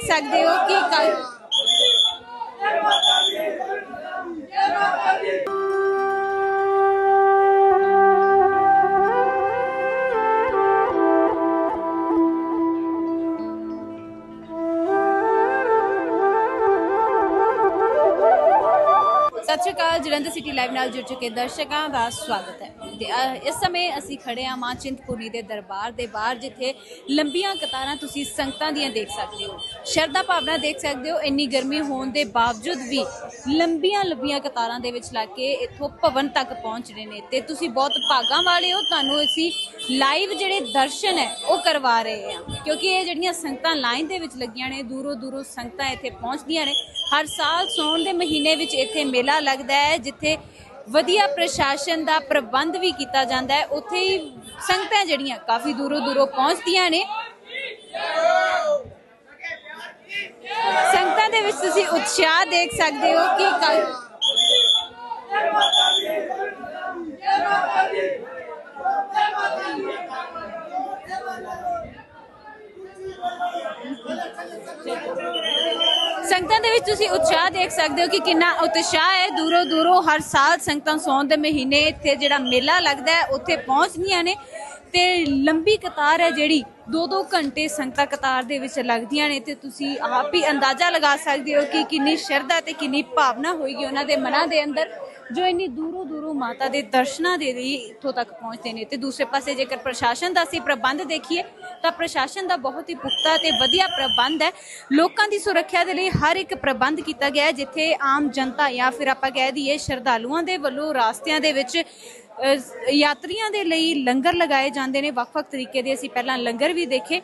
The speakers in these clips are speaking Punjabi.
ਦੇਖ ਸਕਦੇ ਹੋ ਕਿ ਕੱਲ ਸਤਿ ਸ਼੍ਰੀ ਅਕਾਲ ਜਲੰਧਰ ਸਿਟੀ ਲਾਈਵ ਨਾਲ ਜੁੜ ਚੁੱਕੇ ਦਰਸ਼ਕਾਂ ਦਾ ਸਵਾਗਤ ਹੈ ਤੇ, ਇਸ ਸਮੇਂ ਅਸੀਂ ਖੜੇ ਹਾਂ ਮਾਂ ਚਿੰਤਪੁਰਨੀ ਦੇ ਦਰਬਾਰ ਦੇ ਬਾਹਰ ਜਿੱਥੇ ਲੰਬੀਆਂ ਕਤਾਰਾਂ ਤੁਸੀਂ ਸੰਗਤਾਂ ਦੀਆਂ ਦੇਖ ਸਕਦੇ ਹੋ। ਸ਼ਰਧਾ ਭਾਵਨਾ ਦੇਖ ਸਕਦੇ ਹੋ ਇੰਨੀ ਗਰਮੀ ਹੋਣ ਦੇ ਬਾਵਜੂਦ ਵੀ ਲੰਬੀਆਂ ਲੰਬੀਆਂ ਕਤਾਰਾਂ ਦੇ ਵਿੱਚ ਲੱਗ ਕੇ ਇੱਥੋਂ ਭਵਨ ਤੱਕ ਪਹੁੰਚ ਰਹੇ ਨੇ ਤੇ ਤੁਸੀਂ ਬਹੁਤ ਭਾਗਾਂ ਵਾਲੇ ਹੋ ਤੁਹਾਨੂੰ ਅਸੀਂ ਲਾਈਵ ਜਿਹੜੇ ਦਰਸ਼ਨ ਹੈ ਉਹ ਕਰਵਾ ਰਹੇ ਹਾਂ। ਕਿਉਂਕਿ ਇਹ ਜਿਹੜੀਆਂ ਸੰਗਤਾਂ ਲਾਈਨ ਦੇ ਵਿੱਚ ਲੱਗੀਆਂ ਨੇ ਦੂਰੋਂ ਦੂਰੋਂ ਸੰਗਤਾਂ ਇੱਥੇ ਪਹੁੰਚਦੀਆਂ ਨੇ। ਹਰ ਸਾਲ ਸੌਣ ਦੇ ਮਹੀਨੇ ਵਿੱਚ ਇੱਥੇ ਮੇਲਾ ਲੱਗਦਾ ਹੈ ਜਿੱਥੇ ਵਧੀਆ ਪ੍ਰਸ਼ਾਸਨ ਦਾ ਪ੍ਰਬੰਧ ਵੀ ਕੀਤਾ ਜਾਂਦਾ ਹੈ। ਉੱਥੇ ਹੀ ਸੰਗਤਾਂ ਜਿਹੜੀਆਂ ਕਾਫੀ ਦੂਰੋਂ ਦੂਰੋਂ ਪਹੁੰਚਦੀਆਂ ਨੇ। ਸੰਗਤਾਂ ਦੇ ਵਿੱਚ ਤੁਸੀਂ ਉਤਸ਼ਾਹ ਦੇਖ ਸਕਦੇ ਹੋ ਕਿ ਸੰਗਤਾਂ ਦੇ ਵਿੱਚ ਤੁਸੀਂ ਉਤਸ਼ਾਹ ਦੇਖ ਸਕਦੇ ਹੋ ਕਿ ਕਿੰਨਾ ਉਤਸ਼ਾਹ ਹੈ। ਦੂਰੋਂ ਦੂਰੋਂ ਹਰ ਸਾਲ ਸੰਗਤਾਂ ਸੌਣ ਦੇ ਮਹੀਨੇ ਇੱਥੇ ਜਿਹੜਾ ਮੇਲਾ ਲੱਗਦਾ ਹੈ, ਉੱਥੇ ਪਹੁੰਚਦੀਆਂ ਨੇ। ਤੇ ਲੰਬੀ ਕਤਾਰ ਹੈ ਜਿਹੜੀ 2-2 ਘੰਟੇ ਸੰਗਤਾਂ ਕਤਾਰ ਦੇ ਵਿੱਚ ਲੱਗਦੀਆਂ ਨੇ ਤੇ ਤੁਸੀਂ ਆਪ ਹੀ ਅੰਦਾਜ਼ਾ ਲਗਾ ਸਕਦੇ ਹੋ ਕਿ ਕਿੰਨੀ ਸ਼ਰਧਾ ਤੇ ਕਿੰਨੀ ਭਾਵਨਾ ਹੋਏਗੀ ਉਹਨਾਂ ਦੇ ਮਨਾਂ ਦੇ ਅੰਦਰ। ਜੋ ਇੰਨੀ ਦੂਰੋਂ ਦੂਰੋਂ ਮਾਤਾ ਦੇ ਦਰਸ਼ਨਾਂ ਦੇ ਲਈ ਇੱਥੋਂ ਤੱਕ ਪਹੁੰਚਦੇ ਨੇ ਤੇ ਦੂਸਰੇ ਪਾਸੇ ਜੇਕਰ ਪ੍ਰਸ਼ਾਸਨ ਦਾ ਅਸੀਂ ਪ੍ਰਬੰਧ ਦੇਖੀਏ, ਤਾਂ ਪ੍ਰਸ਼ਾਸਨ ਦਾ ਬਹੁਤ ਹੀ ਪੁਖਤਾ ਤੇ ਵਧੀਆ ਪ੍ਰਬੰਧ ਹੈ। ਲੋਕਾਂ ਦੀ ਸੁਰੱਖਿਆ ਦੇ ਲਈ ਹਰ ਇੱਕ ਪ੍ਰਬੰਧ ਕੀਤਾ ਗਿਆ ਹੈ, ਜਿੱਥੇ ਆਮ ਜਨਤਾ ਜਾਂ ਫਿਰ ਆਪਾਂ ਕਹਿ ਦਈਏ ਸ਼ਰਧਾਲੂਆਂ ਦੇ ਵੱਲੋਂ ਰਾਸਤਿਆਂ ਦੇ ਵਿੱਚ ਯਾਤਰੀਆਂ ਦੇ ਲਈ ਲੰਗਰ ਲਗਾਏ ਜਾਂਦੇ ਨੇ। ਵੱਖ-ਵੱਖ ਤਰੀਕੇ ਦੇ ਅਸੀਂ ਪਹਿਲਾਂ ਲੰਗਰ ਵੀ ਦੇਖੇ।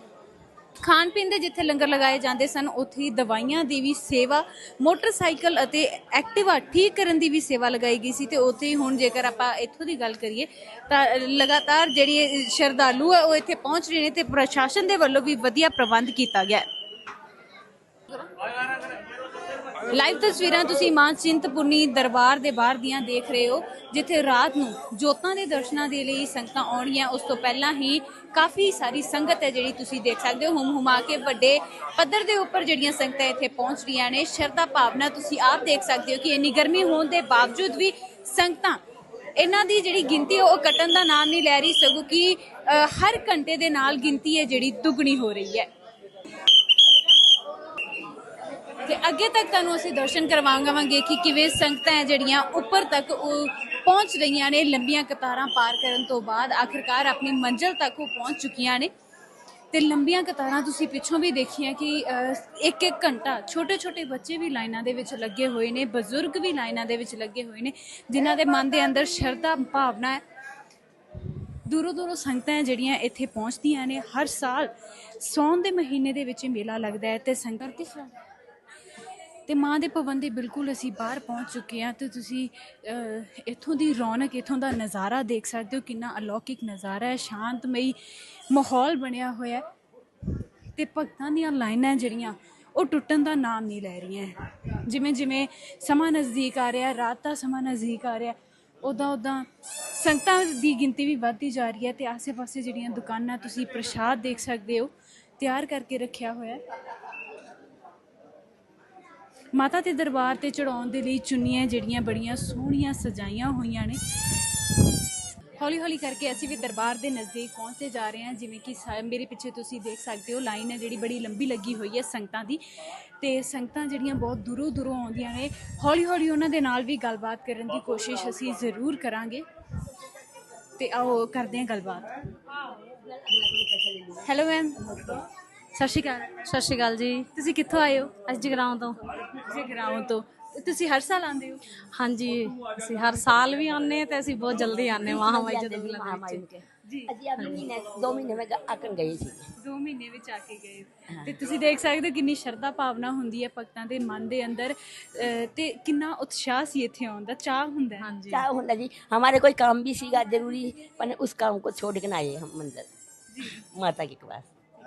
ਖਾਣ ਪੀਣ ਦੇ ਜਿੱਥੇ ਲੰਗਰ ਲਗਾਏ ਜਾਂਦੇ ਸਨ, ਉੱਥੇ ਹੀ ਦਵਾਈਆਂ ਦੀ ਵੀ ਸੇਵਾ, ਮੋਟਰਸਾਈਕਲ ਅਤੇ ਐਕਟਿਵਾ ਠੀਕ ਕਰਨ ਦੀ ਵੀ ਸੇਵਾ ਲਗਾਈ ਗਈ ਸੀ ਤੇ ਉੱਥੇ ਹੀ ਹੁਣ ਜੇਕਰ ਆਪਾਂ ਇੱਥੋਂ ਦੀ ਗੱਲ ਕਰੀਏ ਤਾਂ ਲਗਾਤਾਰ ਜਿਹੜੀ ਸ਼ਰਧਾਲੂ ਹੈ ਉਹ ਇੱਥੇ ਪਹੁੰਚ ਰਹੇ ਨੇ ਤੇ ਪ੍ਰਸ਼ਾਸਨ ਦੇ ਵੱਲੋਂ ਵੀ ਵਧੀਆ ਪ੍ਰਬੰਧ ਕੀਤਾ ਗਿਆ ਹੈ। ਲਾਈਵ ਤਸਵੀਰਾਂ ਤੁਸੀਂ ਮਾਂ ਚਿੰਤਪੁਰਨੀ ਦਰਬਾਰ ਦੇ ਬਾਹਰ ਦੀਆਂ ਦੇਖ ਰਹੇ ਹੋ, ਜਿੱਥੇ ਰਾਤ ਨੂੰ ਜੋਤਾਂ ਦੇ ਦਰਸ਼ਨਾਂ ਦੇ ਲਈ ਸੰਗਤਾਂ ਆਉਣੀਆਂ ਉਸ ਤੋਂ ਪਹਿਲਾਂ ਹੀ ਕਾਫੀ ਸਾਰੀ ਸੰਗਤ ਹੈ ਜਿਹੜੀ ਤੁਸੀਂ ਦੇਖ ਸਕਦੇ ਹੋ। ਹੁਮ ਹੁਮਾ ਕੇ ਵੱਡੇ ਪੱਧਰ ਦੇ ਉੱਪਰ ਜਿਹੜੀਆਂ ਸੰਗਤਾਂ ਇੱਥੇ ਪਹੁੰਚ ਰਹੀਆਂ ਨੇ। ਸ਼ਰਧਾ ਭਾਵਨਾ ਤੁਸੀਂ ਆਪ ਦੇਖ ਸਕਦੇ ਹੋ ਕਿ ਇੰਨੀ ਗਰਮੀ ਹੋਣ ਦੇ ਬਾਵਜੂਦ ਵੀ ਸੰਗਤਾਂ ਇਹਨਾਂ ਦੀ ਜਿਹੜੀ ਗਿਣਤੀ ਉਹ ਕੱਟਣ ਦਾ ਨਾਮ ਨਹੀਂ ਲੈ ਰਹੀ। ਸਗੋਂ ਕਿ ਹਰ ਘੰਟੇ ਦੇ ਨਾਲ ਗਿਣਤੀ ਹੈ ਜਿਹੜੀ ਦੁੱਗਣੀ ਹੋ ਰਹੀ ਹੈ। ਤੇ ਅੱਗੇ ਤੱਕ ਤੁਹਾਨੂੰ ਅਸੀਂ ਦਰਸ਼ਨ ਕਰਵਾਵਾਂਗੇ ਕਿ ਕਿਵੇਂ ਸੰਗਤਾਂ ਹੈ ਜਿਹੜੀਆਂ ਉੱਪਰ ਤੱਕ ਉਹ ਪਹੁੰਚ ਰਹੀਆਂ ਨੇ, ਲੰਬੀਆਂ ਕਤਾਰਾਂ ਪਾਰ ਕਰਨ ਤੋਂ ਬਾਅਦ ਆਖਿਰਕਾਰ ਆਪਣੀ ਮੰਜ਼ਿਲ ਤੱਕ ਉਹ ਪਹੁੰਚ ਚੁੱਕੀਆਂ ਨੇ। ਤੇ ਲੰਬੀਆਂ ਕਤਾਰਾਂ ਤੁਸੀਂ ਪਿੱਛੋਂ ਵੀ ਦੇਖੀਆਂ ਕਿ ਇੱਕ ਇੱਕ ਘੰਟਾ ਛੋਟੇ ਛੋਟੇ ਬੱਚੇ ਵੀ ਲਾਈਨਾਂ ਦੇ ਵਿੱਚ ਲੱਗੇ ਹੋਏ ਨੇ, ਬਜ਼ੁਰਗ ਵੀ ਲਾਈਨਾਂ ਦੇ ਵਿੱਚ ਲੱਗੇ ਹੋਏ ਨੇ, ਜਿਨ੍ਹਾਂ ਦੇ ਮਨ ਦੇ ਅੰਦਰ ਸ਼ਰਧਾ ਭਾਵਨਾ ਹੈ। ਦੂਰੋਂ ਦੂਰੋਂ ਸੰਗਤਾਂ ਜਿਹੜੀਆਂ ਇੱਥੇ ਪਹੁੰਚਦੀਆਂ ਨੇ, ਹਰ ਸਾਲ ਸੌਣ ਦੇ ਮਹੀਨੇ ਦੇ ਵਿੱਚ ਇਹ ਮੇਲਾ ਲੱਗਦਾ ਹੈ ਤੇ ਸੰਗਤ ਕਿਸ ਤਰ੍ਹਾਂ ਤੇ ਮਾਂ ਦੇ ਭਵਨ ਦੇ ਬਿਲਕੁਲ ਅਸੀਂ ਬਾਹਰ ਪਹੁੰਚ ਚੁੱਕੇ ਹਾਂ, ਤੇ ਤੁਸੀਂ ਇੱਥੋਂ ਦੀ ਰੌਣਕ, ਇੱਥੋਂ ਦਾ ਨਜ਼ਾਰਾ ਦੇਖ ਸਕਦੇ ਹੋ, ਕਿੰਨਾ ਅਲੌਕਿਕ ਨਜ਼ਾਰਾ ਹੈ, ਸ਼ਾਂਤਮਈ ਮਾਹੌਲ ਬਣਿਆ ਹੋਇਆ ਹੈ। ਤੇ ਭਗਤਾਂ ਦੀਆਂ ਲਾਈਨਾਂ ਜਿਹੜੀਆਂ, ਉਹ ਟੁੱਟਣ ਦਾ ਨਾਮ ਨਹੀਂ ਲੈ ਰਹੀਆਂ ਜਿਵੇਂ ਜਿਵੇਂ ਸਮਾਂ ਨਜ਼ਦੀਕ ਆ ਰਿਹਾ, ਰਾਤ ਦਾ ਸਮਾਂ ਨਜ਼ਦੀਕ ਆ ਰਿਹਾ ਉਦਾਂ ਉਦਾਂ ਸੰਗਤਾਂ ਦੀ ਗਿਣਤੀ ਵੀ ਵੱਧਦੀ ਜਾ ਰਹੀ ਹੈ ਤੇ ਆਸੇ-ਪਾਸੇ ਜਿਹੜੀਆਂ ਦੁਕਾਨਾਂ ਤੁਸੀਂ ਪ੍ਰਸ਼ਾਦ ਦੇਖ ਸਕਦੇ ਹੋ, ਤਿਆਰ ਕਰਕੇ ਰੱਖਿਆ ਹੋਇਆ ਮਾਤਾ ਦੇ ਦਰਬਾਰ ਤੇ ਚੜਾਉਣ ਦੇ ਲਈ ਚੁੰਨੀਆਂ ਜਿਹੜੀਆਂ ਬੜੀਆਂ ਸੋਹਣੀਆਂ ਸਜਾਈਆਂ ਹੋਈਆਂ ਨੇ। ਹੌਲੀ ਹੌਲੀ ਕਰਕੇ ਅਸੀਂ ਵੀ ਦਰਬਾਰ ਦੇ ਨਜ਼ਦੀਕ ਪਹੁੰਚਦੇ ਜਾ ਰਹੇ ਹਾਂ, ਜਿਵੇਂ ਕਿ ਸਾ- ਮੇਰੇ ਪਿੱਛੇ ਤੁਸੀਂ ਦੇਖ ਸਕਦੇ ਹੋ, ਲਾਈਨ ਹੈ ਜਿਹੜੀ ਬੜੀ ਲੰਬੀ ਲੱਗੀ ਹੋਈ ਹੈ ਸੰਗਤਾਂ ਦੀ। ਤੇ ਸੰਗਤਾਂ ਜਿਹੜੀਆਂ ਬਹੁਤ ਦੂਰੋਂ ਦੂਰੋਂ ਆਉਂਦੀਆਂ ਨੇ। ਹੌਲੀ ਹੌਲੀ ਉਹਨਾਂ ਦੇ ਨਾਲ ਵੀ ਗੱਲਬਾਤ ਕਰਨ ਦੀ ਕੋਸ਼ਿਸ਼ ਅਸੀਂ ਜ਼ਰੂਰ ਕਰਾਂਗੇ। ਤੇ ਆਓ ਕਰਦੇ ਹਾਂ ਗੱਲਬਾਤ। ਹੈਲੋ ਮੈਮ ਸਤਿ ਸ਼੍ਰੀ ਅਕਾਲ ਸਤਿ ਸ਼੍ਰੀ ਅਕਾਲ ਜੀ। ਤੁਸੀਂ ਕਿੱਥੋਂ ਆਏ ਹੋ ਅੱਜ ਜਗਰਾਉਂ ਤੋਂ? ਜਗਰਾਉਂ ਤੋਂ। ਤੁਸੀਂ ਹਰ ਸਾਲ ਆਉਂਦੇ ਹੋ? ਹਾਂਜੀ ਅਸੀਂ ਹਰ ਸਾਲ ਵੀ ਆਉਂਦੇ ਤੇ ਅਸੀਂ ਬਹੁਤ ਜਲਦੀ ਆਉਂਦੇ ਮਹਾਮਾਈ ਜਦੋਂ ਮਹਾਮਾਈ ਕੇ ਜੀ। ਅਸੀਂ ਅਗਲੇ ਮਹੀਨੇ 2 ਮਹੀਨੇ ਵਿੱਚ ਆਕਣ ਗਏ ਸੀ। 2 ਮਹੀਨੇ ਵਿੱਚ ਆ ਕੇ ਗਏ ਤੇ ਤੁਸੀਂ ਦੇਖ ਸਕਦੇ ਹੋ ਕਿੰਨੀ ਸ਼ਰਧਾ ਭਾਵਨਾ ਹੁੰਦੀ ਹੈ ਭਗਤਾਂ ਦੇ ਮਨ ਦੇ ਅੰਦਰ ਤੇ ਕਿੰਨਾ ਉਤਸ਼ਾਹ ਸੀ ਇੱਥੇ ਆਉਣ ਦਾ। ਚਾਹ ਹੁੰਦਾ ਹੈ। ਚਾਹ ਹੁੰਦਾ ਜੀ। ਹਮਾਰੇ ਕੋਈ ਕੰਮ ਵੀ ਸੀਗਾ ਜ਼ਰੂਰੀ ਪਰ ਉਸ ਕੰਮ ਕੋ ਛੋੜ ਕੇ ਨਾ ਆਏ ਹਮ ਮੰਦਰ ਜੀ। ਮਾਤਾ ਕੀ ਪਾਸ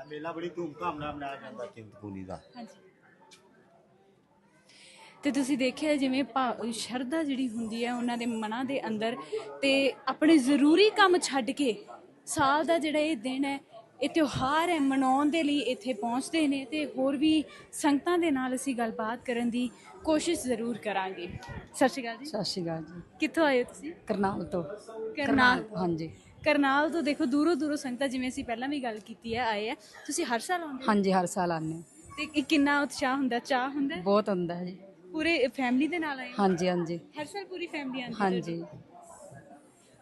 ਮੇਲਾ ਬੜੀ ਧੂਮਧਾਮ ਨਾਲ ਮਨਾਇਆ ਜਾਂਦਾ ਚਿੰਤਪੂਰਨੀ ਦਾ। ਹਾਂਜੀ। ਤੇ ਤੁਸੀਂ ਦੇਖਿਆ ਜਿਵੇਂ ਭਾ- ਸ਼ਰਧਾ ਜਿਹੜੀ ਹੁੰਦੀ ਹੈ ਉਹਨਾਂ ਦੇ ਮਨਾਂ ਦੇ ਅੰਦਰ ਤੇ ਆਪਣੇ ਜ਼ਰੂਰੀ ਕੰਮ ਛੱਡ ਕੇ ਸਾਲ ਦਾ ਜਿਹੜਾ ਇਹ ਦਿਨ ਹੈ ਇਹ ਤਿਉਹਾਰ ਹੈ ਮਨਾਉਣ ਦੇ ਲਈ ਇੱਥੇ ਪਹੁੰਚਦੇ ਨੇ ਤੇ ਹੋਰ ਵੀ ਸੰਗਤਾਂ ਦੇ ਨਾਲ ਅਸੀਂ ਗੱਲਬਾਤ ਕਰਨ ਦੀ ਕੋਸ਼ਿਸ਼ ਜ਼ਰੂਰ ਕਰਾਂਗੇ। ਸਤਿ ਸ਼੍ਰੀ ਅਕਾਲ ਜੀ। ਸਤਿ ਸ਼੍ਰੀ ਅਕਾਲ ਜੀ। ਕਿੱਥੋਂ ਆਏ ਹੋ ਤੁਸੀਂ? ਕਰਨਾਲ ਤੋਂ। ਕਰਨਾਲ ਹਾਂਜੀ। ਕਰਨਾਲ ਤੋਂ ਦੇਖੋ ਦੂਰੋਂ ਦੂਰੋਂ ਸੰਗਤਾਂ ਜਿਵੇਂ ਅਸੀਂ ਪਹਿਲਾਂ ਵੀ ਗੱਲ ਕੀਤੀ ਹੈ ਆਏ ਆ ਤੁਸੀਂ ਹਰ ਸਾਲ ਆਉਂਦੇ ਹੋ? ਹਾਂਜੀ ਹਰ ਸਾਲ ਆਨੇ ਤੇ ਕਿੰਨਾ ਉਤਸ਼ਾਹ ਹੁੰਦਾ? ਚਾਹ ਹੁੰਦਾ? ਹੈ? ਬਹੁਤ ਹੁੰਦਾ ਹੈ ਜੀ। ਪੂਰੇ ਫੈਮਿਲੀ ਦੇ ਨਾਲ ਆਏ ਹੋ? ਹਾਂਜੀ ਹਾਂਜੀ। ਹਰ ਸਾਲ ਪੂਰੀ ਫੈਮਿਲੀ ਆਉਂਦੀ ਹੈ ਹਾਂਜੀ।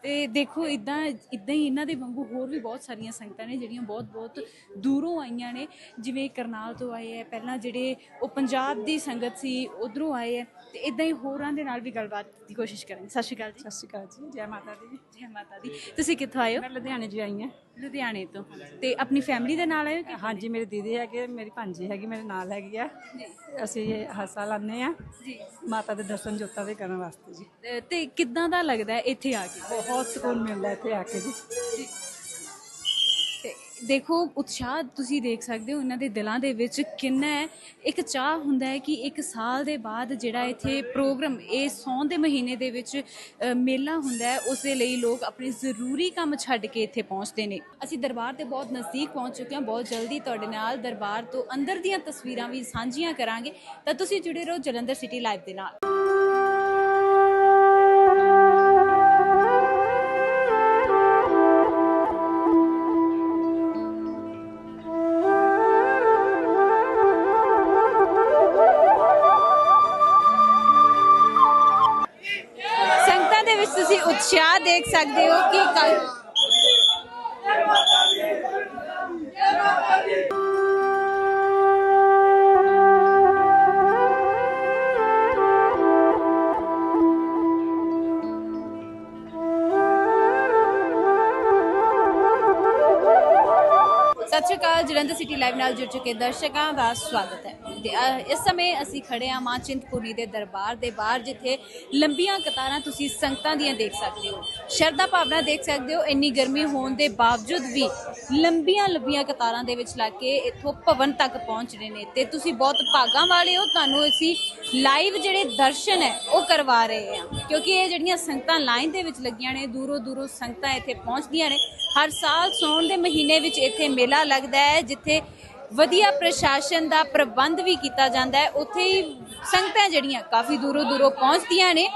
ਤੇ ਦੇਖੋ ਇਦਾਂ ਇਦਾਂ ਹੀ ਇਹਨਾਂ ਦੇ ਵਾਂਗੂ ਹੋਰ ਵੀ ਬਹੁਤ ਸਾਰੀਆਂ ਸੰਗਤਾਂ ਨੇ ਜਿਹੜੀਆਂ ਬਹੁਤ ਬਹੁਤ ਦੂਰੋਂ ਆਈਆਂ ਨੇ। ਜਿਵੇਂ ਕਰਨਾਲ ਤੋਂ ਆਏ ਆ ਪਹਿਲਾਂ ਜਿਹੜੇ ਉਹ ਪੰਜਾਬ ਦੀ ਸੰਗਤ ਸੀ ਉਧਰੋਂ ਆਏ ਆ ਤੇ ਇਦਾਂ ਹੀ ਹੋਰਾਂ ਦੇ ਨਾਲ ਵੀ ਗੱਲਬਾਤ ਦੀ ਕੋਸ਼ਿਸ਼ ਕਰਾਂਗੇ। ਸਤਿ ਸ਼੍ਰੀ ਅਕਾਲ ਜੀ। ਸਤਿ ਸ਼੍ਰੀ ਅਕਾਲ ਜੀ। ਜੈ ਮਾਤਾ ਦੀ। ਜੈ ਮਾਤਾ ਦੀ। ਤੁਸੀਂ ਕਿੱਥੋਂ ਆਏ ਹੋ? ਮੈਂ ਲੁਧਿਆਣੇ ਜੀ ਆਈ ਹਾਂ। ਲੁਧਿਆਣੇ ਤੋਂ। ਤੇ ਆਪਣੀ ਫੈਮਿਲੀ ਦੇ ਨਾਲ ਆਏ ਹੋ ਕਿ ਹਾਂਜੀ ਮੇਰੀ ਦੀਦੀ ਹੈਗੇ ਮੇਰੀ ਭਾਂਜੀ ਹੈਗੀ ਮੇਰੇ ਨਾਲ ਹੈਗੀ ਆ। ਅਸੀਂ ਹਰ ਸਾਲ ਆਨੇ ਆ ਜੀ। ਮਾਤਾ ਦੇ ਦਰਸ਼ਨ ਜੋਤਾਂ ਦੇ ਕਰਨ ਵਾਸਤੇ ਜੀ। ਤੇ- ਕਿੱਦਾਂ ਦਾ ਲੱਗਦਾ ਇੱਥੇ ਆ ਕੇ? ਬਹੁਤ ਸਕੂਨ ਮਿਲਦਾ ਇੱਥੇ ਆ ਕੇ ਜੀ। ਦੇਖੋ, ਉਤਸ਼ਾਹ ਤੁਸੀਂ ਦੇਖ ਸਕਦੇ ਹੋ ਉਹਨਾਂ ਦੇ ਦਿਲਾਂ ਦੇ ਵਿੱਚ ਕਿੰਨਾ ਹੈ। ਇੱਕ ਚਾਹ ਹੁੰਦਾ ਹੈ ਕਿ ਇੱਕ ਸਾਲ ਦੇ ਬਾਅਦ ਜਿਹੜਾ ਇੱਥੇ ਪ੍ਰੋਗਰਾਮ, ਇਹ ਸੌਣ ਦੇ ਮਹੀਨੇ ਦੇ ਵਿੱਚ ਮੇਲਾ ਹੁੰਦਾ ਹੈ, ਉਸ ਦੇ ਲਈ ਲੋਕ ਆਪਣੇ ਜ਼ਰੂਰੀ ਕੰਮ ਛੱਡ ਕੇ ਇੱਥੇ ਪਹੁੰਚਦੇ ਨੇ। ਅਸੀਂ ਦਰਬਾਰ ਦੇ ਬਹੁਤ ਨਜ਼ਦੀਕ ਪਹੁੰਚ ਚੁੱਕੇ ਹਾਂ। ਬਹੁਤ ਜਲਦੀ ਤੁਹਾਡੇ ਨਾਲ ਦਰਬਾਰ ਤੋਂ ਅੰਦਰ ਦੀਆਂ ਤਸਵੀਰਾਂ ਵੀ ਸਾਂਝੀਆਂ ਕਰਾਂਗੇ। ਤਾਂ ਤੁਸੀਂ ਜੁੜੇ ਰਹੋ ਜਲੰਧਰ ਸਿਟੀ ਲਾਈਵ ਦੇ ਨਾਲ। ਸਕਦੇ ਹੋ ਕਿ ਕੱਲ ਸਤਿ ਸ਼੍ਰੀ ਅਕਾਲ ਜਲੰਧਰ ਸਿਟੀ ਲਾਈਵ ਨਾਲ ਜੁੜ ਚੁੱਕੇ ਦਰਸ਼ਕਾਂ ਦਾ ਸਵਾਗਤ ਹੈ ਤੇ, ਅ, ਇਸ ਸਮੇਂ ਅਸੀਂ ਖੜੇ ਹਾਂ ਮਾਂ ਚਿੰਤਪੁਰਨੀ ਦੇ ਦਰਬਾਰ ਦੇ ਬਾਹਰ ਜਿੱਥੇ ਲੰਬੀਆਂ ਕਤਾਰਾਂ ਤੁਸੀਂ ਸੰਗਤਾਂ ਦੀਆਂ ਦੇਖ ਸਕਦੇ ਹੋ। ਸ਼ਰਧਾ ਭਾਵਨਾ ਦੇਖ ਸਕਦੇ ਹੋ ਇੰਨੀ ਗਰਮੀ ਹੋਣ ਦੇ ਬਾਵਜੂਦ ਵੀ ਲੰਬੀਆਂ ਲੰਬੀਆਂ ਕਤਾਰਾਂ ਦੇ ਵਿੱਚ ਲੱਗ ਕੇ ਇੱਥੋਂ ਭਵਨ ਤੱਕ ਪਹੁੰਚ ਰਹੇ ਨੇ ਤੇ ਤੁਸੀਂ ਬਹੁਤ ਭਾਗਾਂ ਵਾਲੇ ਹੋ ਤੁਹਾਨੂੰ ਅਸੀਂ ਲਾਈਵ ਜਿਹੜੇ ਦਰਸ਼ਨ ਹੈ ਉਹ ਕਰਵਾ ਰਹੇ ਹਾਂ। ਕਿਉਂਕਿ ਇਹ ਜਿਹੜੀਆਂ ਸੰਗਤਾਂ ਲਾਈਨ ਦੇ ਵਿੱਚ ਲੱਗੀਆਂ ਨੇ ਦੂਰੋਂ ਦੂਰੋਂ ਸੰਗਤਾਂ ਇੱਥੇ ਪਹੁੰਚਦੀਆਂ ਨੇ। ਹਰ ਸਾਲ ਸੌਣ ਦੇ ਮਹੀਨੇ ਵਿੱਚ ਇੱਥੇ ਮੇਲਾ ਲੱਗਦਾ ਹੈ ਜਿੱਥੇ ਵਧੀਆ ਪ੍ਰਸ਼ਾਸਨ ਦਾ ਪ੍ਰਬੰਧ ਵੀ ਕੀਤਾ ਜਾਂਦਾ ਹੈ। ਉੱਥੇ ਹੀ ਸੰਗਤਾਂ ਜਿਹੜੀਆਂ ਕਾਫੀ ਦੂਰੋਂ ਦੂਰੋਂ ਪਹੁੰਚਦੀਆਂ ਨੇ।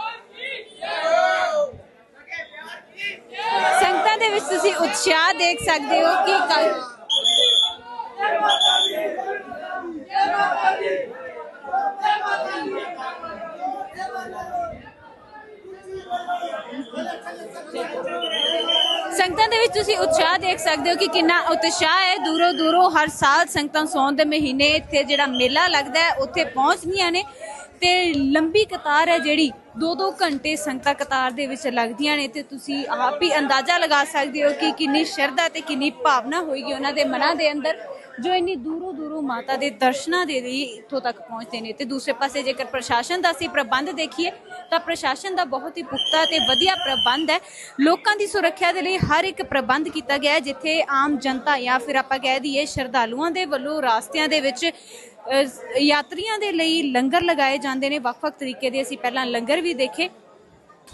ਸੰਗਤਾਂ ਦੇ ਵਿੱਚ ਤੁਸੀਂ ਉਤਸ਼ਾਹ ਦੇਖ ਸਕਦੇ ਹੋ ਕਿ ਕੱਲ ਸੰਗਤਾਂ ਦੇ ਵਿੱਚ ਤੁਸੀਂ ਉਤਸ਼ਾਹ ਦੇਖ ਸਕਦੇ ਹੋ ਕਿ ਕਿੰਨਾ ਉਤਸ਼ਾਹ ਹੈ। ਦੂਰੋਂ ਦੂਰੋਂ ਹਰ ਸਾਲ ਸੰਗਤਾਂ ਸੌਣ ਦੇ ਮਹੀਨੇ ਇੱਥੇ ਜਿਹੜਾ ਮੇਲਾ ਲੱਗਦਾ ਹੈ, ਉੱਥੇ ਪਹੁੰਚਦੀਆਂ ਨੇ ਤੇ ਲੰਬੀ ਕਤਾਰ ਹੈ ਜਿਹੜੀ 2-2 ਘੰਟੇ ਸੰਗਤਾਂ ਕਤਾਰ ਦੇ ਵਿੱਚ ਲੱਗਦੀਆਂ ਨੇ ਤੇ ਤੁਸੀਂ ਆਪ ਹੀ ਅੰਦਾਜ਼ਾ ਲਗਾ ਸਕਦੇ ਹੋ ਕਿ ਕਿੰਨੀ ਸ਼ਰਧਾ ਤੇ ਕਿੰਨੀ ਭਾਵਨਾ ਹੋਏਗੀ ਉਹਨਾਂ ਦੇ ਮਨਾਂ ਦੇ ਅੰਦਰ। ਜੋ ਇੰਨੀ ਦੂਰੋਂ ਦੂਰੋਂ ਮਾਤਾ ਦੇ ਦਰਸ਼ਨਾਂ ਦੇ ਲਈ ਇੱਥੋਂ ਤੱਕ ਪਹੁੰਚਦੇ ਨੇ ਤੇ ਦੂਸਰੇ ਪਾਸੇ ਜੇਕਰ ਪ੍ਰਸ਼ਾਸਨ ਦਾ ਅਸੀਂ ਪ੍ਰਬੰਧ ਦੇਖੀਏ, ਤਾਂ ਪ੍ਰਸ਼ਾਸਨ ਦਾ ਬਹੁਤ ਹੀ ਪੁਖਤਾ ਤੇ ਵਧੀਆ ਪ੍ਰਬੰਧ ਹੈ। ਲੋਕਾਂ ਦੀ ਸੁਰੱਖਿਆ ਦੇ ਲਈ ਹਰ ਇੱਕ ਪ੍ਰਬੰਧ ਕੀਤਾ ਗਿਆ ਹੈ, ਜਿੱਥੇ ਆਮ ਜਨਤਾ ਜਾਂ ਫਿਰ ਆਪਾਂ ਕਹਿ ਦਈਏ ਸ਼ਰਧਾਲੂਆਂ ਦੇ ਵੱਲੋਂ ਰਾਸਤਿਆਂ ਦੇ ਵਿੱਚ ਯਾਤਰੀਆਂ ਦੇ ਲਈ ਲੰਗਰ ਲਗਾਏ ਜਾਂਦੇ ਨੇ। ਵੱਖ-ਵੱਖ ਤਰੀਕੇ ਦੇ ਅਸੀਂ ਪਹਿਲਾਂ ਲੰਗਰ ਵੀ ਦੇਖੇ।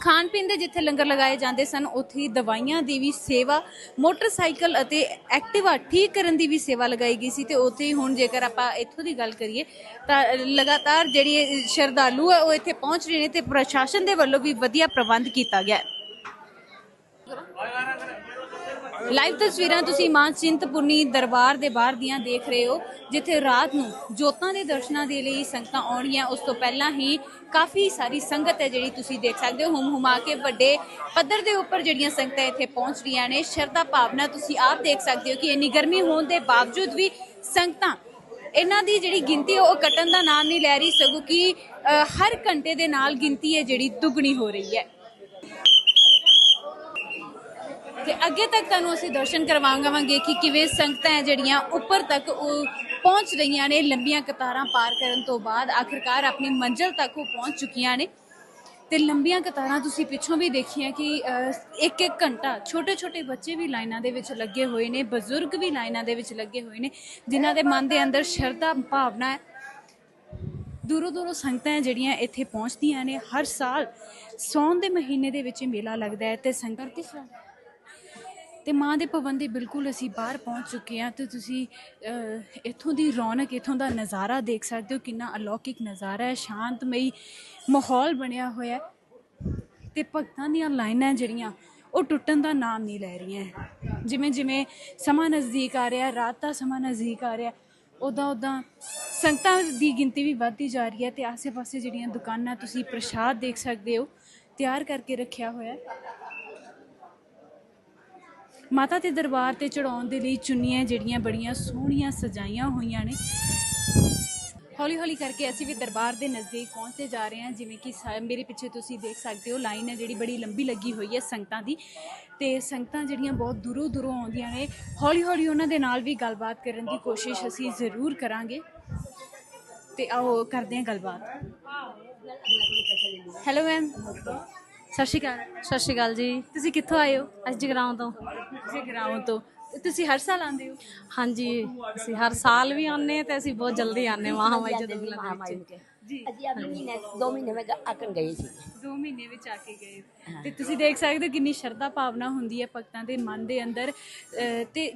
ਖਾਣ ਪੀਣ ਦੇ ਜਿੱਥੇ ਲੰਗਰ ਲਗਾਏ ਜਾਂਦੇ ਸਨ, ਉੱਥੇ ਹੀ ਦਵਾਈਆਂ ਦੀ ਵੀ ਸੇਵਾ, ਮੋਟਰਸਾਈਕਲ ਅਤੇ ਐਕਟਿਵਾ ਠੀਕ ਕਰਨ ਦੀ ਵੀ ਸੇਵਾ ਲਗਾਈ ਗਈ ਸੀ ਤੇ ਉੱਥੇ ਹੀ ਹੁਣ ਜੇਕਰ ਆਪਾਂ ਇੱਥੋਂ ਦੀ ਗੱਲ ਕਰੀਏ ਤਾਂ ਲਗਾਤਾਰ ਜਿਹੜੀ ਸ਼ਰਧਾਲੂ ਹੈ ਉਹ ਇੱਥੇ ਪਹੁੰਚ ਰਹੇ ਨੇ ਤੇ ਪ੍ਰਸ਼ਾਸਨ ਦੇ ਵੱਲੋਂ ਵੀ ਵਧੀਆ ਪ੍ਰਬੰਧ ਕੀਤਾ ਗਿਆ ਹੈ। ਲਾਈਵ ਤਸਵੀਰਾਂ ਤੁਸੀਂ ਮਾਂ ਚਿੰਤਪੁਰਨੀ ਦਰਬਾਰ ਦੇ ਬਾਹਰ ਦੀਆਂ ਦੇਖ ਰਹੇ ਹੋ, ਜਿੱਥੇ ਰਾਤ ਨੂੰ ਜੋਤਾਂ ਦੇ ਦਰਸ਼ਨਾਂ ਦੇ ਲਈ ਸੰਗਤਾਂ ਆਉਣੀਆਂ ਉਸ ਤੋਂ ਪਹਿਲਾਂ ਹੀ ਕਾਫੀ ਸਾਰੀ ਸੰਗਤ ਹੈ ਜਿਹੜੀ ਤੁਸੀਂ ਦੇਖ ਸਕਦੇ ਹੋ। ਹੁਮ ਹੁਮਾ ਕੇ ਵੱਡੇ ਪੱਧਰ ਦੇ ਉੱਪਰ ਜਿਹੜੀਆਂ ਸੰਗਤਾਂ ਇੱਥੇ ਪਹੁੰਚ ਰਹੀਆਂ ਨੇ, ਸ਼ਰਧਾ ਭਾਵਨਾ ਤੁਸੀਂ ਆਪ ਦੇਖ ਸਕਦੇ ਹੋ ਕਿ ਇੰਨੀ ਗਰਮੀ ਹੋਣ ਦੇ ਬਾਵਜੂਦ ਵੀ ਸੰਗਤਾਂ ਇਹਨਾਂ ਦੀ ਜਿਹੜੀ ਗਿਣਤੀ ਉਹ ਕੱਟਣ ਦਾ ਨਾਮ ਨਹੀਂ ਲੈ ਰਹੀ, ਸਗੋਂ ਕਿ ਹਰ ਘੰਟੇ ਦੇ ਨਾਲ ਗਿਣਤੀ ਹੈ ਜਿਹੜੀ ਦੁੱਗਣੀ ਹੋ ਰਹੀ ਹੈ। ਤੇ ਅੱਗੇ ਤੱਕ ਤੁਹਾਨੂੰ ਅਸੀਂ ਦਰਸ਼ਨ ਕਰਵਾਵਾਂਗੇ ਕਿ ਕਿਵੇਂ ਸੰਗਤਾਂ ਹੈ ਜਿਹੜੀਆਂ ਉੱਪਰ ਤੱਕ ਉਹ ਪਹੁੰਚ ਰਹੀਆਂ ਨੇ, ਲੰਬੀਆਂ ਕਤਾਰਾਂ ਪਾਰ ਕਰਨ ਤੋਂ ਬਾਅਦ ਆਖਿਰਕਾਰ ਆਪਣੀ ਮੰਜ਼ਿਲ ਤੱਕ ਉਹ ਪਹੁੰਚ ਚੁੱਕੀਆਂ ਨੇ। ਤੇ ਲੰਬੀਆਂ ਕਤਾਰਾਂ ਤੁਸੀਂ ਪਿੱਛੋਂ ਵੀ ਦੇਖੀਆਂ ਕਿ ਇੱਕ ਇੱਕ ਘੰਟਾ ਛੋਟੇ ਛੋਟੇ ਬੱਚੇ ਵੀ ਲਾਈਨਾਂ ਦੇ ਵਿੱਚ ਲੱਗੇ ਹੋਏ ਨੇ, ਬਜ਼ੁਰਗ ਵੀ ਲਾਈਨਾਂ ਦੇ ਵਿੱਚ ਲੱਗੇ ਹੋਏ ਨੇ, ਜਿਨ੍ਹਾਂ ਦੇ ਮਨ ਦੇ ਅੰਦਰ ਸ਼ਰਧਾ ਭਾਵਨਾ ਹੈ। ਦੂਰੋਂ ਦੂਰੋਂ ਸੰਗਤਾਂ ਜਿਹੜੀਆਂ ਇੱਥੇ ਪਹੁੰਚਦੀਆਂ ਨੇ। ਹਰ ਸਾਲ ਸੌਣ ਦੇ ਮਹੀਨੇ ਦੇ ਵਿੱਚ ਮੇਲਾ ਲੱਗਦਾ ਹੈ ਤੇ ਸੰਗਤ ਕਿਸ ਤਰ੍ਹਾਂ ਤੇ ਮਾਂ ਦੇ ਭਵਨ ਦੇ ਬਿਲਕੁਲ ਅਸੀਂ ਬਾਹਰ ਪਹੁੰਚ ਚੁੱਕੇ ਹਾਂ ਤੇ ਤੁਸੀਂ ਇੱਥੋਂ ਦੀ ਰੌਣਕ, ਇੱਥੋਂ ਦਾ ਨਜ਼ਾਰਾ ਦੇਖ ਸਕਦੇ ਹੋ, ਕਿੰਨਾ ਅਲੌਕਿਕ ਨਜ਼ਾਰਾ ਹੈ, ਸ਼ਾਂਤਮਈ ਮਾਹੌਲ ਬਣਿਆ ਹੋਇਆ ਹੈ। ਤੇ ਭਗਤਾਂ ਦੀਆਂ ਲਾਈਨਾਂ ਜਿਹੜੀਆਂ, ਉਹ ਟੁੱਟਣ ਦਾ ਨਾਮ ਨਹੀਂ ਲੈ ਰਹੀਆਂ ਜਿਵੇਂ ਜਿਵੇਂ ਸਮਾਂ ਨਜ਼ਦੀਕ ਆ ਰਿਹਾ, ਰਾਤ ਦਾ ਸਮਾਂ ਨਜ਼ਦੀਕ ਆ ਰਿਹਾ ਉਦਾਂ ਉਦਾਂ ਸੰਗਤਾਂ ਦੀ ਗਿਣਤੀ ਵੀ ਵੱਧਦੀ ਜਾ ਰਹੀ ਹੈ ਤੇ ਆਸੇ-ਪਾਸੇ ਜਿਹੜੀਆਂ ਦੁਕਾਨਾਂ ਤੁਸੀਂ ਪ੍ਰਸ਼ਾਦ ਦੇਖ ਸਕਦੇ ਹੋ, ਤਿਆਰ ਕਰਕੇ ਰੱਖਿਆ ਹੋਇਆ ਮਾਤਾ ਦੇ ਦਰਬਾਰ ਤੇ ਚੜਾਉਣ ਦੇ ਲਈ ਚੁੰਨੀਆਂ ਜਿਹੜੀਆਂ ਬੜੀਆਂ ਸੋਹਣੀਆਂ ਸਜਾਈਆਂ ਹੋਈਆਂ ਨੇ। ਹੌਲੀ ਹੌਲੀ ਕਰਕੇ ਅਸੀਂ ਵੀ ਦਰਬਾਰ ਦੇ ਨਜ਼ਦੀਕ ਪਹੁੰਚਦੇ ਜਾ ਰਹੇ ਹਾਂ, ਜਿਵੇਂ ਕਿ ਸਾ- ਮੇਰੇ ਪਿੱਛੇ ਤੁਸੀਂ ਦੇਖ ਸਕਦੇ ਹੋ, ਲਾਈਨ ਹੈ ਜਿਹੜੀ ਬੜੀ ਲੰਬੀ ਲੱਗੀ ਹੋਈ ਹੈ ਸੰਗਤਾਂ ਦੀ। ਤੇ ਸੰਗਤਾਂ ਜਿਹੜੀਆਂ ਬਹੁਤ ਦੂਰੋਂ ਦੂਰੋਂ ਆਉਂਦੀਆਂ ਨੇ। ਹੌਲੀ ਹੌਲੀ ਉਹਨਾਂ ਦੇ ਨਾਲ ਵੀ ਗੱਲਬਾਤ ਕਰਨ ਦੀ ਕੋਸ਼ਿਸ਼ ਅਸੀਂ ਜ਼ਰੂਰ ਕਰਾਂਗੇ। ਤੇ ਆਓ ਕਰਦੇ ਹਾਂ ਗੱਲਬਾਤ। ਹੈਲੋ ਮੈਮ ਸਤਿ ਸ਼੍ਰੀ ਅਕਾਲ ਸਤਿ ਸ਼੍ਰੀ ਅਕਾਲ ਜੀ। ਤੁਸੀਂ ਕਿੱਥੋਂ ਆਏ ਹੋ ਅਸੀਂ ਜਗਰਾਉਂ ਤੋਂ? ਜਗਰਾਉਂ ਤੋਂ। ਤੁਸੀਂ ਹਰ ਸਾਲ ਆਉਂਦੇ ਹੋ? ਹਾਂਜੀ ਅਸੀਂ ਹਰ ਸਾਲ ਵੀ ਆਉਂਦੇ ਤੇ ਤੇ ਤੁਸੀਂ ਦੇਖ ਸਕਦੇ ਹੋ ਕਿੰਨੀ ਸ਼ਰਧਾ ਭਾਵਨਾ ਹੁੰਦੀ ਹੈ ਭਗਤਾਂ ਦੇ ਮਨ ਦੇ ਅੰਦਰ।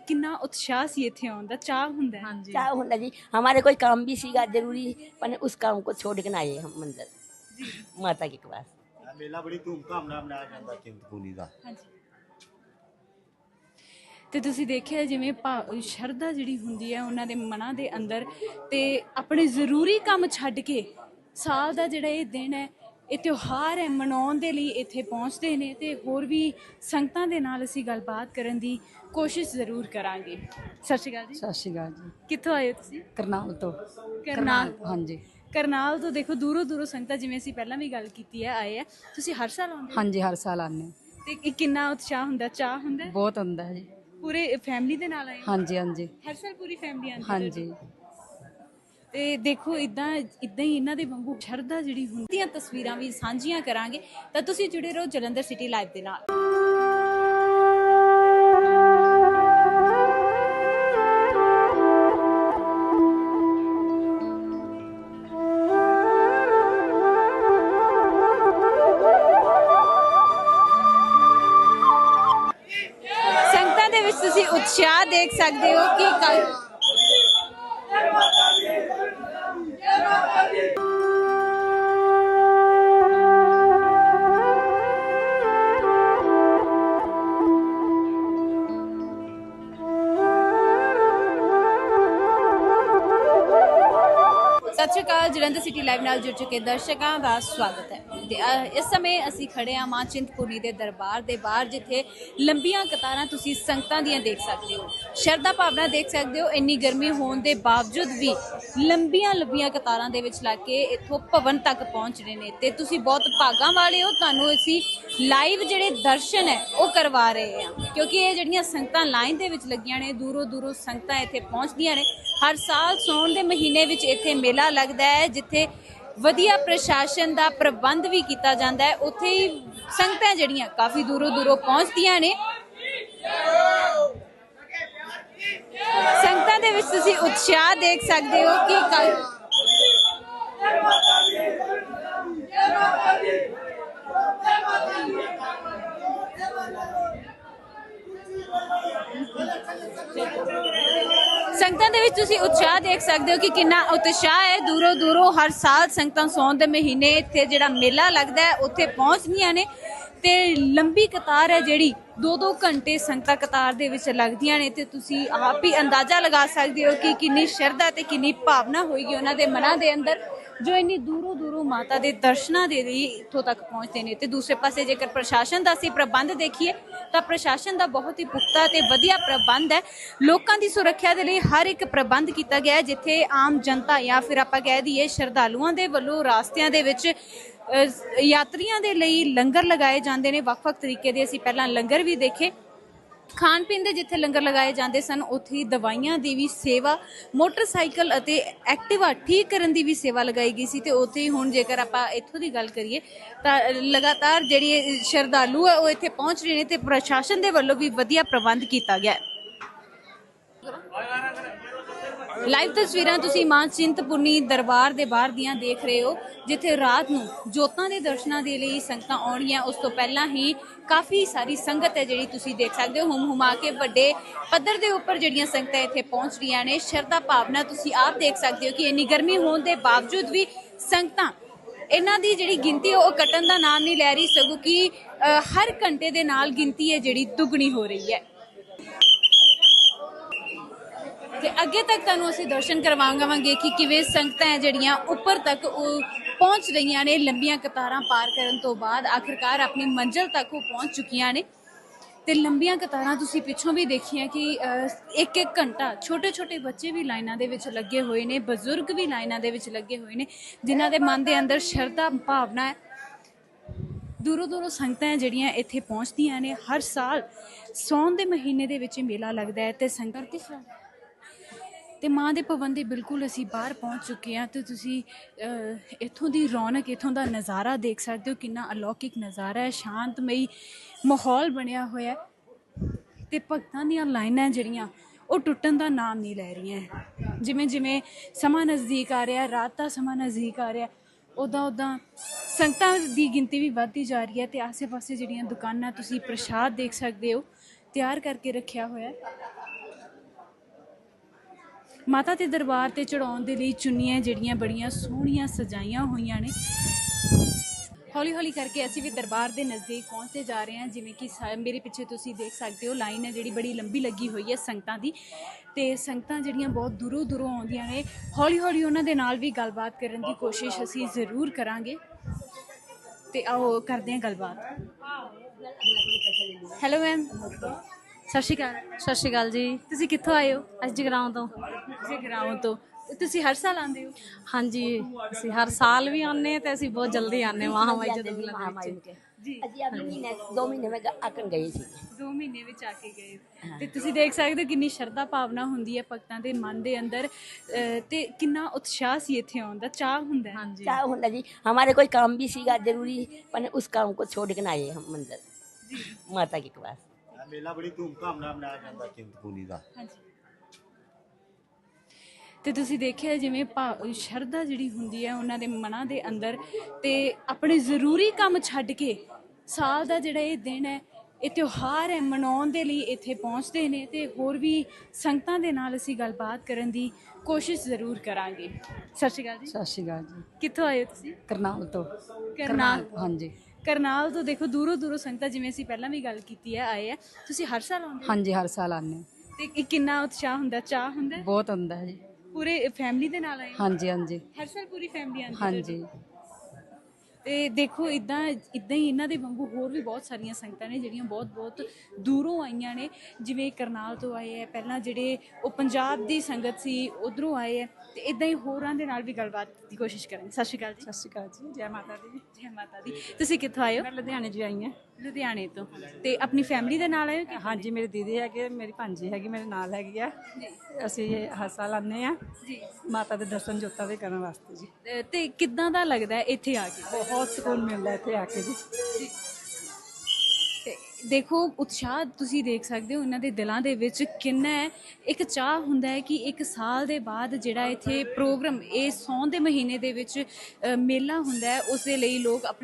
ਕਿੰਨਾ ਉਤਸ਼ਾਹ ਸੀ ਇੱਥੇ ਆਉਣ ਦਾ। ਚਾਹ ਹੁੰਦਾ ਹੈ। ਹੁੰਦਾ ਜੀ। ਹਮਾਰੇ ਕੋਈ ਕੰਮ ਵੀ ਸੀਗਾ ਜ਼ਰੂਰੀ ਉਸ ਕੰਮ ਕੋ ਛੋੜ ਕੇ ਆਏ ਹਮ ਮਾਤਾ ਕੇ ਪਾਸ ਮੇਲਾ ਬੜੀ ਧੂਮਧਾਮ ਨਾਲ ਮਨਾਇਆ ਜਾਂਦਾ। ਚਿੰਤਪੂਰਨੀ ਦਾ। ਹਾਂਜੀ। ਤੇ ਤੁਸੀਂ ਦੇਖਿਆ ਜਿਵੇਂ ਭਾ- ਸ਼ਰਧਾ ਜਿਹੜੀ ਹੁੰਦੀ ਹੈ ਉਹਨਾਂ ਦੇ ਮਨਾਂ ਦੇ ਅੰਦਰ ਤੇ ਆਪਣੇ ਜ਼ਰੂਰੀ ਕੰਮ ਛੱਡ ਕੇ ਸਾਲ ਦਾ ਜਿਹੜਾ ਇਹ ਦਿਨ ਹੈ ਇਹ ਤਿਉਹਾਰ ਹੈ ਮਨਾਉਣ ਦੇ ਲਈ ਇੱਥੇ ਪਹੁੰਚਦੇ ਨੇ ਤੇ ਹੋਰ ਵੀ ਸੰਗਤਾਂ ਦੇ ਨਾਲ ਅਸੀਂ ਗੱਲਬਾਤ ਕਰਨ ਦੀ ਕੋਸ਼ਿਸ਼ ਜ਼ਰੂਰ ਕਰਾਂਗੇ। ਸਤਿ ਸ਼੍ਰੀ ਅਕਾਲ ਜੀ। ਸਤਿ ਸ਼੍ਰੀ ਅਕਾਲ ਜੀ। ਕਿੱਥੋਂ ਆਏ ਹੋ ਤੁਸੀਂ? ਕਰਨਾਲ ਤੋਂ। ਕਰਨਾਲ ਹਾਂਜੀ। ਕਰਨਾਲ ਤੋਂ ਦੇਖੋ ਦੂਰੋਂ ਦੂਰੋਂ ਸੰਗਤਾਂ ਜਿਵੇਂ ਅਸੀਂ ਪਹਿਲਾਂ ਵੀ ਗੱਲ ਕੀਤੀ ਹੈ ਆਏ ਆ ਤੁਸੀਂ ਹਰ ਸਾਲ ਆਉਂਦੇ ਹੋ? ਹਾਂਜੀ ਹਰ ਸਾਲ ਆਨੇ ਤੇ ਇਹ ਕਿੰਨਾ ਉਤਸ਼ਾਹ ਹੁੰਦਾ ਚਾਹ ਹੁੰਦਾ? ਹੈ? ਬਹੁਤ ਹੁੰਦਾ ਹੈ ਜੀ। ਪੂਰੇ ਫੈਮਿਲੀ ਦੇ ਨਾਲ ਆਏ ਹੋ? ਹਾਂਜੀ ਹਾਂਜੀ। ਹਰ ਸਾਲ ਪੂਰੀ ਫੈਮਿਲੀ ਆਉਂਦੀ ਹੈ ਹਾਂਜੀ। ਤੇ ਦੇਖੋ ਇਦਾਂ ਇਦਾਂ ਹੀ ਇਹਨਾਂ ਦੇ ਵਾਂਗੂ ਸ਼ਰਧਾ ਜਿਹੜੀ ਹੁੰਦੀਆਂ ਤਸਵੀਰਾਂ ਵੀ ਸਾਂਝੀਆਂ ਕਰਾਂਗੇ। ਤਾਂ ਤੁਸੀਂ ਜੁੜੇ ਰਹੋ ਜਲੰਧਰ ਸਿਟੀ ਲਾਈਵ ਦੇ ਨਾਲ। ਦੇਖ ਸਕਦੇ ਹੋ ਕਿ ਕੱਲ ਸਤਿ ਸ਼੍ਰੀ ਅਕਾਲ ਜਲੰਧਰ ਸਿਟੀ ਲਾਈਵ ਨਾਲ ਜੁੜ ਚੁੱਕੇ ਦਰਸ਼ਕਾਂ ਦਾ ਸਵਾਗਤ ਹੈ ਤੇ ਅ, ਇਸ ਸਮੇਂ ਅਸੀਂ ਖੜੇ ਆ ਮਾਂ ਚਿੰਤਪੁਰਨੀ ਦੇ ਦਰਬਾਰ ਦੇ ਬਾਹਰ, ਜਿੱਥੇ ਲੰਬੀਆਂ ਕਤਾਰਾਂ ਤੁਸੀਂ ਸੰਗਤਾਂ ਦੀਆਂ ਦੇਖ ਸਕਦੇ ਹੋ। ਸ਼ਰਧਾ ਭਾਵਨਾ ਦੇਖ ਸਕਦੇ ਹੋ, ਇੰਨੀ ਗਰਮੀ ਹੋਣ ਦੇ ਬਾਵਜੂਦ ਵੀ ਲੰਬੀਆਂ ਲੰਬੀਆਂ ਕਤਾਰਾਂ ਦੇ ਵਿੱਚ ਲੱਗ ਕੇ ਇੱਥੋਂ ਭਵਨ ਤੱਕ ਪਹੁੰਚ ਰਹੇ ਨੇ ਤੇ ਤੁਸੀਂ ਬਹੁਤ ਭਾਗਾਂ ਵਾਲੇ ਹੋ, ਤੁਹਾਨੂੰ ਅਸੀਂ ਲਾਈਵ ਜਿਹੜੇ ਦਰਸ਼ਨ ਹੈ, ਉਹ ਕਰਵਾ ਰਹੇ ਹਾਂ। ਕਿਉਂਕਿ ਇਹ ਜਿਹੜੀਆਂ ਸੰਗਤਾਂ ਲਾਈਨ ਦੇ ਵਿੱਚ ਲੱਗੀਆਂ ਨੇ, ਦੂਰੋਂ ਦੂਰੋਂ ਸੰਗਤਾਂ ਇੱਥੇ ਪਹੁੰਚਦੀਆਂ ਨੇ। ਹਰ ਸਾਲ ਸੌਣ ਦੇ ਮਹੀਨੇ ਵਿੱਚ ਇੱਥੇ ਮੇਲਾ ਲੱਗਦਾ ਹੈ, ਜਿੱਥੇ ਵਧੀਆ ਪ੍ਰਸ਼ਾਸਨ ਦਾ ਪ੍ਰਬੰਧ ਵੀ ਕੀਤਾ ਜਾਂਦਾ ਹੈ। ਉੱਥੇ ਹੀ ਸੰਗਤਾਂ ਜਿਹੜੀਆਂ ਕਾਫੀ ਦੂਰੋਂ ਦੂਰੋਂ ਪਹੁੰਚਦੀਆਂ ਨੇ। ਸੰਗਤਾਂ ਦੇ ਵਿੱਚ ਤੁਸੀਂ ਉਤਸ਼ਾਹ ਦੇਖ ਸਕਦੇ ਹੋ ਕਿ ਕੱਲ ਸੰਗਤਾਂ ਦੇ ਵਿੱਚ ਤੁਸੀਂ ਉਤਸ਼ਾਹ ਦੇਖ ਸਕਦੇ ਹੋ ਕਿ ਕਿੰਨਾ ਉਤਸ਼ਾਹ ਹੈ। ਦੂਰੋਂ ਦੂਰੋਂ ਹਰ ਸਾਲ ਸੰਗਤਾਂ ਸੌਣ ਦੇ ਮਹੀਨੇ ਇੱਥੇ ਜਿਹੜਾ ਮੇਲਾ ਲੱਗਦਾ ਹੈ, ਉੱਥੇ ਪਹੁੰਚਦੀਆਂ ਨੇ ਤੇ ਲੰਬੀ ਕਤਾਰ ਹੈ ਜਿਹੜੀ 2-2 ਘੰਟੇ ਸੰਗਤਾਂ ਕਤਾਰ ਦੇ ਵਿੱਚ ਲੱਗਦੀਆਂ ਨੇ ਤੇ ਤੁਸੀਂ ਆਪ ਹੀ ਅੰਦਾਜ਼ਾ ਲਗਾ ਸਕਦੇ ਹੋ ਕਿ ਕਿੰਨੀ ਸ਼ਰਧਾ ਤੇ ਕਿੰਨੀ ਭਾਵਨਾ ਹੋਏਗੀ ਉਹਨਾਂ ਦੇ ਮਨਾਂ ਦੇ ਅੰਦਰ। ਜੋ ਇੰਨੀ ਦੂਰੋਂ ਦੂਰੋਂ ਮਾਤਾ ਦੇ ਦਰਸ਼ਨਾਂ ਦੇ ਲਈ ਇੱਥੋਂ ਤੱਕ ਪਹੁੰਚਦੇ ਨੇ ਤੇ ਦੂਸਰੇ ਪਾਸੇ ਜੇਕਰ ਪ੍ਰਸ਼ਾਸਨ ਦਾ ਅਸੀਂ ਪ੍ਰਬੰਧ ਦੇਖੀਏ, ਤਾਂ ਪ੍ਰਸ਼ਾਸਨ ਦਾ ਬਹੁਤ ਹੀ ਪੁਖਤਾ ਤੇ ਵਧੀਆ ਪ੍ਰਬੰਧ ਹੈ। ਲੋਕਾਂ ਦੀ ਸੁਰੱਖਿਆ ਦੇ ਲਈ ਹਰ ਇੱਕ ਪ੍ਰਬੰਧ ਕੀਤਾ ਗਿਆ ਹੈ, ਜਿੱਥੇ ਆਮ ਜਨਤਾ ਜਾਂ ਫਿਰ ਆਪਾਂ ਕਹਿ ਦਈਏ ਸ਼ਰਧਾਲੂਆਂ ਦੇ ਵੱਲੋਂ ਰਾਸਤਿਆਂ ਦੇ ਵਿੱਚ ਯਾਤਰੀਆਂ ਦੇ ਲਈ ਲੰਗਰ ਲਗਾਏ ਜਾਂਦੇ ਨੇ। ਵੱਖ-ਵੱਖ ਤਰੀਕੇ ਦੇ ਅਸੀਂ ਪਹਿਲਾਂ ਲੰਗਰ ਵੀ ਦੇਖੇ। ਖਾਣ ਪੀਣ ਦੇ ਜਿੱਥੇ ਲੰਗਰ ਲਗਾਏ ਜਾਂਦੇ ਸਨ, ਉੱਥੇ ਹੀ ਦਵਾਈਆਂ ਦੀ ਵੀ ਸੇਵਾ, ਮੋਟਰਸਾਈਕਲ ਅਤੇ ਐਕਟਿਵਾ ਠੀਕ ਕਰਨ ਦੀ ਵੀ ਸੇਵਾ ਲਗਾਈ ਗਈ ਸੀ ਤੇ ਉੱਥੇ ਹੀ ਹੁਣ ਜੇਕਰ ਆਪਾਂ ਇੱਥੋਂ ਦੀ ਗੱਲ ਕਰੀਏ ਤਾਂ ਲਗਾਤਾਰ ਜਿਹੜੀ ਸ਼ਰਧਾਲੂ ਹੈ ਉਹ ਇੱਥੇ ਪਹੁੰਚ ਰਹੇ ਨੇ ਤੇ ਪ੍ਰਸ਼ਾਸਨ ਦੇ ਵੱਲੋਂ ਵੀ ਵਧੀਆ ਪ੍ਰਬੰਧ ਕੀਤਾ ਗਿਆ ਹੈ। ਲਾਈਵ ਤਸਵੀਰਾਂ ਤੁਸੀਂ ਮਾਂ ਚਿੰਤਪੁਰਨੀ ਦਰਬਾਰ ਦੇ ਬਾਹਰ ਦੀਆਂ ਦੇਖ ਰਹੇ ਹੋ, ਜਿੱਥੇ ਰਾਤ ਨੂੰ ਜੋਤਾਂ ਦੇ ਦਰਸ਼ਨਾਂ ਦੇ ਲਈ ਸੰਗਤਾਂ ਆਉਣੀਆਂ ਉਸ ਤੋਂ ਪਹਿਲਾਂ ਹੀ ਕਾਫੀ ਸਾਰੀ ਸੰਗਤ ਹੈ ਜਿਹੜੀ ਤੁਸੀਂ ਦੇਖ ਸਕਦੇ ਹੋ। ਹੁਮ ਹੁਮਾ ਕੇ ਵੱਡੇ ਪੱਧਰ ਦੇ ਉੱਪਰ ਜਿਹੜੀਆਂ ਸੰਗਤਾਂ ਇੱਥੇ ਪਹੁੰਚ ਰਹੀਆਂ ਨੇ, ਸ਼ਰਧਾ ਭਾਵਨਾ ਤੁਸੀਂ ਆਪ ਦੇਖ ਸਕਦੇ ਹੋ ਕਿ ਇੰਨੀ ਗਰਮੀ ਹੋਣ ਦੇ ਬਾਵਜੂਦ ਵੀ ਸੰਗਤਾਂ ਇਹਨਾਂ ਦੀ ਜਿਹੜੀ ਗਿਣਤੀ ਉਹ ਕੱਟਣ ਦਾ ਨਾਮ ਨਹੀਂ ਲੈ ਰਹੀ, ਸਗੋਂ ਕਿ ਹਰ ਘੰਟੇ ਦੇ ਨਾਲ ਗਿਣਤੀ ਹੈ ਜਿਹੜੀ ਦੁੱਗਣੀ ਹੋ ਰਹੀ ਹੈ। ਤੇ ਅੱਗੇ ਤੱਕ ਤੁਹਾਨੂੰ ਅਸੀਂ ਦਰਸ਼ਨ ਕਰਵਾਵਾਂਗੇ ਕਿ ਕਿਵੇਂ ਸੰਗਤਾਂ ਹੈ ਜਿਹੜੀਆਂ ਉੱਪਰ ਤੱਕ ਉਹ ਪਹੁੰਚ ਰਹੀਆਂ ਨੇ, ਲੰਬੀਆਂ ਕਤਾਰਾਂ ਪਾਰ ਕਰਨ ਤੋਂ ਬਾਅਦ ਆਖਿਰਕਾਰ ਆਪਣੀ ਮੰਜ਼ਿਲ ਤੱਕ ਉਹ ਪਹੁੰਚ ਚੁੱਕੀਆਂ ਨੇ। ਤੇ ਲੰਬੀਆਂ ਕਤਾਰਾਂ ਤੁਸੀਂ ਪਿੱਛੋਂ ਵੀ ਦੇਖੀਆਂ ਕਿ ਇੱਕ ਇੱਕ ਘੰਟਾ ਛੋਟੇ ਛੋਟੇ ਬੱਚੇ ਵੀ ਲਾਈਨਾਂ ਦੇ ਵਿੱਚ ਲੱਗੇ ਹੋਏ ਨੇ, ਬਜ਼ੁਰਗ ਵੀ ਲਾਈਨਾਂ ਦੇ ਵਿੱਚ ਲੱਗੇ ਹੋਏ ਨੇ, ਜਿਨ੍ਹਾਂ ਦੇ ਮਨ ਦੇ ਅੰਦਰ ਸ਼ਰਧਾ ਭਾਵਨਾ ਹੈ। ਦੂਰੋਂ ਦੂਰੋਂ ਸੰਗਤਾਂ ਜਿਹੜੀਆਂ ਇੱਥੇ ਪਹੁੰਚਦੀਆਂ ਨੇ, ਹਰ ਸਾਲ ਸੌਣ ਦੇ ਮਹੀਨੇ ਦੇ ਵਿੱਚ ਮੇਲਾ ਲੱਗਦਾ ਹੈ ਤੇ ਸੰਗਤ ਕਿਸ ਤਰ੍ਹਾਂ? ਤੇ ਮਾਂ ਦੇ ਭਵਨ ਦੇ ਬਿਲਕੁਲ ਅਸੀਂ ਬਾਹਰ ਪਹੁੰਚ ਚੁੱਕੇ ਹਾਂ, ਤੇ ਤੁਸੀਂ ਇੱਥੋਂ ਦੀ ਰੌਣਕ, ਇੱਥੋਂ ਦਾ ਨਜ਼ਾਰਾ ਦੇਖ ਸਕਦੇ ਹੋ, ਕਿੰਨਾ ਅਲੌਕਿਕ ਨਜ਼ਾਰਾ ਹੈ, ਸ਼ਾਂਤਮਈ ਮਾਹੌਲ ਬਣਿਆ ਹੋਇਆ ਹੈ। ਤੇ ਭਗਤਾਂ ਦੀਆਂ ਲਾਈਨਾਂ ਜਿਹੜੀਆਂ, ਉਹ ਟੁੱਟਣ ਦਾ ਨਾਮ ਨਹੀਂ ਲੈ ਰਹੀਆਂ ਜਿਵੇਂ ਜਿਵੇਂ ਸਮਾਂ ਨਜ਼ਦੀਕ ਆ ਰਿਹਾ, ਰਾਤ ਦਾ ਸਮਾਂ ਨਜ਼ਦੀਕ ਆ ਰਿਹਾ ਉਦਾਂ ਉਦਾਂ ਸੰਗਤਾਂ ਦੀ ਗਿਣਤੀ ਵੀ ਵੱਧਦੀ ਜਾ ਰਹੀ ਹੈ ਤੇ ਆਸੇ-ਪਾਸੇ ਜਿਹੜੀਆਂ ਦੁਕਾਨਾਂ ਤੁਸੀਂ ਪ੍ਰਸ਼ਾਦ ਦੇਖ ਸਕਦੇ ਹੋ, ਤਿਆਰ ਕਰਕੇ ਰੱਖਿਆ ਹੋਇਆ ਹੈ। ਮਾਤਾ ਦੇ ਦਰਬਾਰ ਤੇ ਚੜਾਉਣ ਦੇ ਲਈ ਚੁੰਨੀਆਂ ਜਿਹੜੀਆਂ ਬੜੀਆਂ ਸੋਹਣੀਆਂ ਸਜਾਈਆਂ ਹੋਈਆਂ ਨੇ। ਹੌਲੀ ਹੌਲੀ ਕਰਕੇ ਅਸੀਂ ਵੀ ਦਰਬਾਰ ਦੇ ਨਜ਼ਦੀਕ ਪਹੁੰਚਦੇ ਜਾ ਰਹੇ ਹਾਂ, ਜਿਵੇਂ ਕਿ ਸਾ- ਮੇਰੇ ਪਿੱਛੇ ਤੁਸੀਂ ਦੇਖ ਸਕਦੇ ਹੋ, ਲਾਈਨ ਹੈ ਜਿਹੜੀ ਬੜੀ ਲੰਬੀ ਲੱਗੀ ਹੋਈ ਹੈ ਸੰਗਤਾਂ ਦੀ। ਤੇ ਸੰਗਤਾਂ ਜਿਹੜੀਆਂ ਬਹੁਤ ਦੂਰੋਂ ਦੂਰੋਂ ਆਉਂਦੀਆਂ ਨੇ ਹੌਲੀ ਹੌਲੀ ਉਹਨਾਂ ਦੇ ਨਾਲ ਵੀ ਗੱਲਬਾਤ ਕਰਨ ਦੀ ਕੋਸ਼ਿਸ਼ ਅਸੀਂ ਜ਼ਰੂਰ ਕਰਾਂਗੇ। ਤੇ ਆਓ ਕਰਦੇ ਹਾਂ ਗੱਲਬਾਤ। ਹੈਲੋ ਮੈਮ ਸਤਿ ਸ਼੍ਰੀ ਅਕਾਲ ਸਤਿ ਸ਼੍ਰੀ ਅਕਾਲ ਜੀ। ਤੁਸੀਂ ਕਿੱਥੋਂ ਆਏ ਹੋ ਅਸੀਂ ਜਗਰਾਉਂ ਤੋਂ? ਜਗਰਾਉਂ ਤੋਂ। ਤੁਸੀਂ ਹਰ ਸਾਲ ਆਉਂਦੇ ਹੋ? ਹਾਂਜੀ ਅਸੀਂ ਹਰ ਸਾਲ ਵੀ ਆਉਂਦੇ ਤੇ ਅਸੀਂ ਬਹੁਤ ਜਲਦੀ ਆਉਂਦੇ ਮਹਾਮਾਈ ਜਦੋਂ ਮਹਾਮਾਈ ਜੀ। ਅਸੀਂ ਅਗਲੇ ਮਹੀਨੇ 2 ਮਹੀਨੇ ਵਿੱਚ ਆਕਣ ਗਏ ਸੀ। 2 ਮਹੀਨੇ ਵਿੱਚ ਆ ਕੇ ਗਏ। ਤੇ ਤੁਸੀਂ ਦੇਖ ਸਕਦੇ ਹੋ ਕਿੰਨੀ ਸ਼ਰਧਾ ਭਾਵਨਾ ਹੁੰਦੀ ਹੈ ਭਗਤਾਂ ਦੇ ਮਨ ਦੇ ਅੰਦਰ। ਤੇ ਕਿੰਨਾ ਉਤਸ਼ਾਹ ਸੀ ਇੱਥੇ ਆਉਣ ਦਾ ਚਾਹ ਹੁੰਦਾ ਹੈ? ਹਾਂਜੀ। ਚਾਹ ਹੁੰਦਾ ਜੀ। ਹਮਾਰੇ ਕੋਈ ਕੰਮ ਵੀ ਸੀਗਾ ਜ਼ਰੂਰੀ ਪਰ ਉਸ ਕੰਮ ਕੋ ਛੋੜ ਕੇ ਨਾ ਆਏ ਹਮ ਮੰਦਰ ਮਾਤਾ ਕੀ ਪਾਸ ਮੇਲਾ ਬੜੀ ਧੂਮਧਾਮ ਨਾਲ ਮਨਾਇਆ ਜਾਂਦਾ ਚਿੰਤਪੂਰਨੀ ਦਾ। ਹਾਂਜੀ। ਤੇ ਤੁਸੀਂ ਦੇਖਿਆ ਜਿਵੇਂ ਭਾ- ਸ਼ਰਧਾ ਜਿਹੜੀ ਹੁੰਦੀ ਹੈ ਉਹਨਾਂ ਦੇ ਮਨਾਂ ਦੇ ਅੰਦਰ ਤੇ ਆਪਣੇ ਜ਼ਰੂਰੀ ਕੰਮ ਛੱਡ ਕੇ ਸਾਲ ਦਾ ਜਿਹੜਾ ਇਹ ਦਿਨ ਹੈ ਇਹ ਤਿਉਹਾਰ ਹੈ ਮਨਾਉਣ ਦੇ ਲਈ ਇੱਥੇ ਪਹੁੰਚਦੇ ਨੇ ਤੇ ਹੋਰ ਵੀ ਸੰਗਤਾਂ ਦੇ ਨਾਲ ਅਸੀਂ ਗੱਲਬਾਤ ਕਰਨ ਦੀ ਕੋਸ਼ਿਸ਼ ਜ਼ਰੂਰ ਕਰਾਂਗੇ। ਸਤਿ ਸ਼੍ਰੀ ਅਕਾਲ ਜੀ। ਸਤਿ ਸ਼੍ਰੀ ਅਕਾਲ ਜੀ। ਕਿੱਥੋਂ ਆਏ ਹੋ ਤੁਸੀਂ? ਕਰਨਾਲ ਤੋਂ। ਕਰਨਾਲ ਹਾਂਜੀ। ਕਰਨਾਲ ਤੋਂ ਦੇਖੋ ਦੂਰੋਂ ਦੂਰੋਂ ਸੰਗਤਾਂ ਜਿਵੇਂ ਅਸੀਂ ਪਹਿਲਾਂ ਵੀ ਗੱਲ ਕੀਤੀ ਹੈ ਆਏ ਆ। ਤੁਸੀਂ ਹਰ ਸਾਲ ਆਉਂਦੇ ਹੋ? ਹਾਂਜੀ ਹਰ ਸਾਲ ਆਉਂਦੇ ਹਾਂ। ਤੇ ਇਹ ਕਿੰਨਾ ਉਤਸ਼ਾਹ ਹੁੰਦਾ? ਚਾਹ ਹੁੰਦਾ? ਹੈ? ਬਹੁਤ ਹੁੰਦਾ ਹੈ ਜੀ। ਪੂਰੇ ਫੈਮਿਲੀ ਦੇ ਨਾਲ ਆਏ ਹੋ? ਹਾਂਜੀ ਹਾਂਜੀ। ਹਰ ਸਾਲ ਪੂਰੀ ਫੈਮਿਲੀ ਆਉਂਦੀ ਹੈ ਹਾਂਜੀ। ਤੇ ਦੇਖੋ ਇਦਾਂ ਇਦਾਂ ਹੀ ਇਹਨਾਂ ਦੇ ਵਾਂਗੂ ਹੋਰ ਵੀ ਬਹੁਤ ਸਾਰੀਆਂ ਸੰਗਤਾਂ ਨੇ ਜਿਹੜੀਆਂ ਬਹੁਤ ਬਹੁਤ ਦੂਰੋਂ ਆਈਆਂ ਨੇ। ਜਿਵੇਂ ਕਰਨਾਲ ਤੋਂ ਆਏ ਆ ਪਹਿਲਾਂ ਜਿਹੜੇ ਉਹ ਪੰਜਾਬ ਦੀ ਸੰਗਤ ਸੀ ਉਧਰੋਂ ਆਏ ਆ। ਤੇ ਇਦਾਂ ਹੀ ਹੋਰਾਂ ਦੇ ਨਾਲ ਵੀ ਗੱਲਬਾਤ ਦੀ ਕੋਸ਼ਿਸ਼ ਕਰਾਂਗੇ। ਸਤਿ ਸ਼੍ਰੀ ਅਕਾਲ ਜੀ। ਸਤਿ ਸ਼੍ਰੀ ਅਕਾਲ ਜੀ। ਜੈ ਮਾਤਾ ਦੀ। ਜੈ ਮਾਤਾ ਦੀ। ਤੁਸੀਂ ਕਿੱਥੋਂ ਆਏ ਹੋ? ਮੈਂ ਲੁਧਿਆਣੇ ਜੀ ਆਈ ਹਾਂ। ਲੁਧਿਆਣੇ ਤੋਂ। ਤੇ ਆਪਣੀ ਫੈਮਿਲੀ ਦੇ ਨਾਲ ਆਏ ਹੋ ਕਿ ਹਾਂਜੀ ਮੇਰੀ ਦੀਦੀ ਹੈਗੇ ਮੇਰੀ ਭਾਂਜੀ ਹੈਗੀ ਮੇਰੇ ਨਾਲ ਹੈਗੀ ਆ। ਅਸੀਂ ਹਰ ਸਾਲ ਆਉਂਦੇ ਆ ਜੀ। ਮਾਤਾ ਦੇ ਦਰਸ਼ਨ ਜੋਤਾਂ ਦੇ ਕਰਨ ਵਾਸਤੇ ਜੀ। ਤੇ ਕਿੱਦਾਂ ਦਾ ਲੱਗਦਾ ਇੱਥੇ ਆ ਕੇ? ਬਹੁਤ ਸਕੂਨ ਮਿਲਦਾ ਇੱਥੇ ਆ ਕੇ ਜੀ। ਦੇਖੋ, ਉਤਸ਼ਾਹ ਤੁਸੀਂ ਦੇਖ ਸਕਦੇ ਹੋ, ਇਹਨਾਂ ਦੇ ਦਿਲਾਂ ਦੇ ਵਿੱਚ ਕਿੰਨਾ ਹੈ। ਇੱਕ ਚਾਹ ਹੁੰਦਾ ਹੈ ਕਿ ਇੱਕ ਸਾਲ ਦੇ ਬਾਅਦ ਜਿਹੜਾ ਇੱਥੇ ਪ੍ਰੋਗਰਾਮ, ਇਹ ਸੌਣ ਦੇ ਮਹੀਨੇ ਦੇ ਵਿੱਚ ਮੇਲਾ ਹੁੰਦਾ ਹੈ, ਉਸ ਦੇ ਲਈ ਲੋਕ ਆਪਣੇ